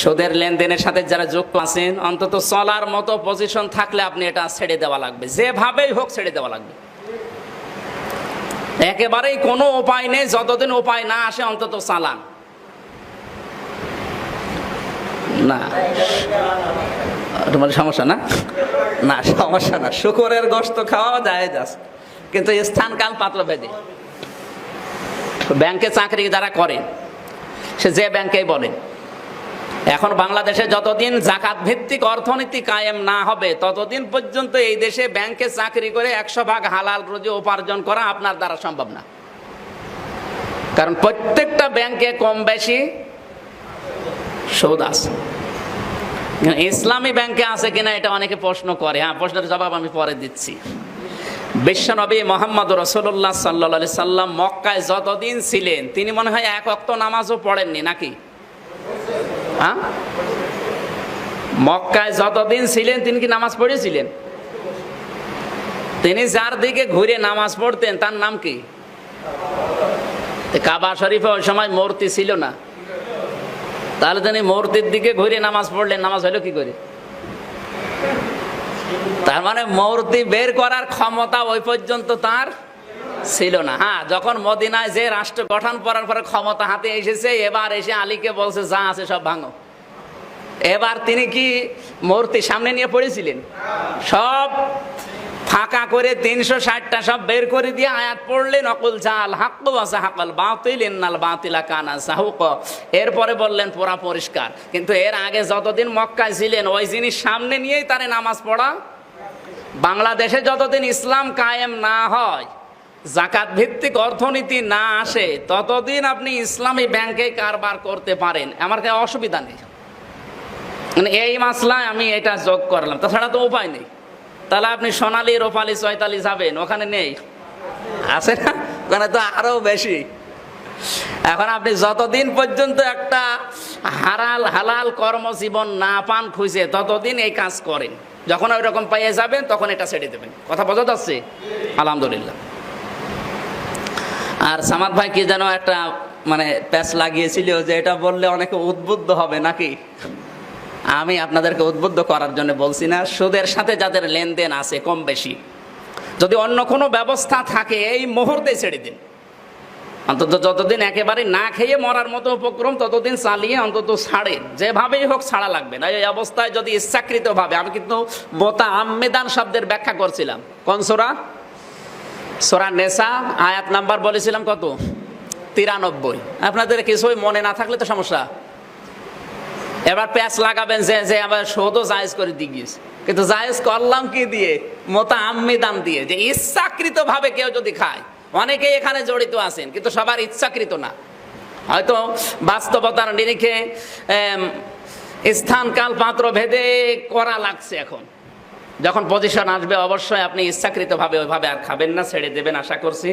সুদের লেনদেনের সাথে যারা যুক্ত আছেন, অন্তত চলার মতো পজিশন থাকলে আপনি এটা ছেড়ে দেওয়া লাগবে। যেভাবেই হোক ছেড়ে দেওয়া লাগবে। একেবারেই কোনো উপায় নেই, যতদিন উপায় না আসে অন্তত চালান। না। তোমার সমস্যা না? না, সমস্যা না। শুকরের গোস্ত খাওয়া যায় যাস কিন্তু স্থান কাল পাত্র ভেদে ব্যাংকে চাকরি যারা করে সে যে ব্যাংকেই বলেন। এখন বাংলাদেশে যতদিন জাকাত ভিত্তিক অর্থনীতি কায়েম না হবে, ততদিন পর্যন্ত এই দেশে ব্যাংকে চাকরি করে একশো ভাগ হালাল রুজি উপার্জন করা আপনার দ্বারা সম্ভব না। কারণ প্রত্যেকটা ব্যাংকে কম বেশি সুদ আছে। ইসলামী ব্যাংকে আছে কিনা এটা অনেকে প্রশ্ন করে। হ্যাঁ প্রশ্নের জবাব আমি পরে দিচ্ছি। বিশ্বনবী মোহাম্মদ রসুল্লাহ সাল্লা সাল্লাম মক্কায় যতদিন ছিলেন, তিনি মনে হয় এক অক্ত নামাজও পড়েননি নাকি? হ্যাঁ? মক্কায় যতদিন ছিলেন, তিনি কি নামাজ পড়েছিলেন? তিনি যার দিকে ঘুরে নামাজ পড়তেন, তার নাম কি? কাবা শরীফে ওই সময় মূর্তি ছিল না। তাহলে তিনি মূর্তির দিকে ঘুরে নামাজ পড়লেন, নামাজ হলো কি করে? তার মানে মূর্তি বের করার ক্ষমতা ওই পর্যন্ত তার ছিল না। হ্যাঁ যখন মদিনায় যে রাষ্ট্র গঠন করার পরে ক্ষমতা হাতে এসেছে, এবার এসে আলীকে বলছে, যা আছে সব ভাঙো। এবার তিনি কি মূর্তি সামনে নিয়ে পড়েছিলেন? সব ফাঁকা করে তিনশো ষাটটা সব বের করে দিয়ে আয়াত পড়লেন, অকুল জাল হাক্কু আছে হাকাল বাতিল, ইন্নাল বাতিলা কানা সাহুক এরপরে বললেন পুরা পরিষ্কার। কিন্তু এর আগে যতদিন মক্কায় ছিলেন, ওই জিনিস সামনে নিয়েই তারে নামাজ পড়া, বাংলাদেশে যতদিন ইসলাম কায়েম না হয় জাকাত ভিত্তিক অর্থনীতি না আসে, ততদিন আপনি ইসলামী ব্যাংকে কারবার করতে পারেন। আমার কাছে অসুবিধা নেই। মানে এই মাসলায় আমি এটা যোগ করলাম। তাছাড়া তো উপায় নেই। তাহলে আপনি সোনালি, রোপালি চয়তালি যাবেন, ওখানে নেই। আছে না? ওখানে তো আরও বেশি। এখন আপনি যতদিন পর্যন্ত একটা হারাল, হালাল কর্মজীবন না পান, খুঁজে ততদিন এই কাজ করেন। যখন ওই রকম পাইয়ে যাবেন, তখন এটা ছেড়ে দেবেন। কথা বোঝা যাচ্ছে? আলহামদুলিল্লাহ। আর সামাদ ভাই কি যেন একটা মানে প্যাচ লাগিয়েছিল যে এটা বললে অনেকে উদ্বুদ্ধ হবে নাকি? আমি আপনাদেরকে উদ্বুদ্ধ করার জন্য বলছি না, সুদের সাথে যাদের লেনদেন আছে কম বেশি। যদি অন্য কোনো ব্যবস্থা থাকে, এই মুহূর্তে ছেড়ে দিন। অন্তত যতদিন একেবারে না খেয়ে মরার মতো উপক্রম, ততদিন চালিয়ে অন্তত ছাড়েন যেভাবেই হোক ছাড়া লাগবে না। এই অবস্থায় যদি ইচ্ছাকৃতভাবে, আমি কিন্তু বোতা আম্মেদান শব্দের ব্যাখ্যা করছিলাম। কোন সোরা নেশা আয়াত নাম্বার বলেছিলাম কত? তিরানব্বই। আপনাদের কিছুই মনে না থাকলে তো সমস্যা। এবার প্যাচ লাগাবেন যে যে আবার শোধও জায়েজ করে দিয়ে গিয়েছে। কিন্তু জায়েজ করলাম কি দিয়ে? মোতা আম্মি দাম দিয়ে। যে ইচ্ছাকৃত ভাবে কেউ যদি খায়, অনেকেই এখানে জড়িত আছেন, কিন্তু সবার ইচ্ছাকৃত না। হয়তো বাস্তবতার নিরিখে স্থান কাল পাত্র ভেদে করা লাগছে এখন। যখন পজিশন আসবে অবশ্যই আপনি ইচ্ছাকৃতভাবে ওইভাবে আর খাবেন না ছেড়ে দেবেন আশা করছি।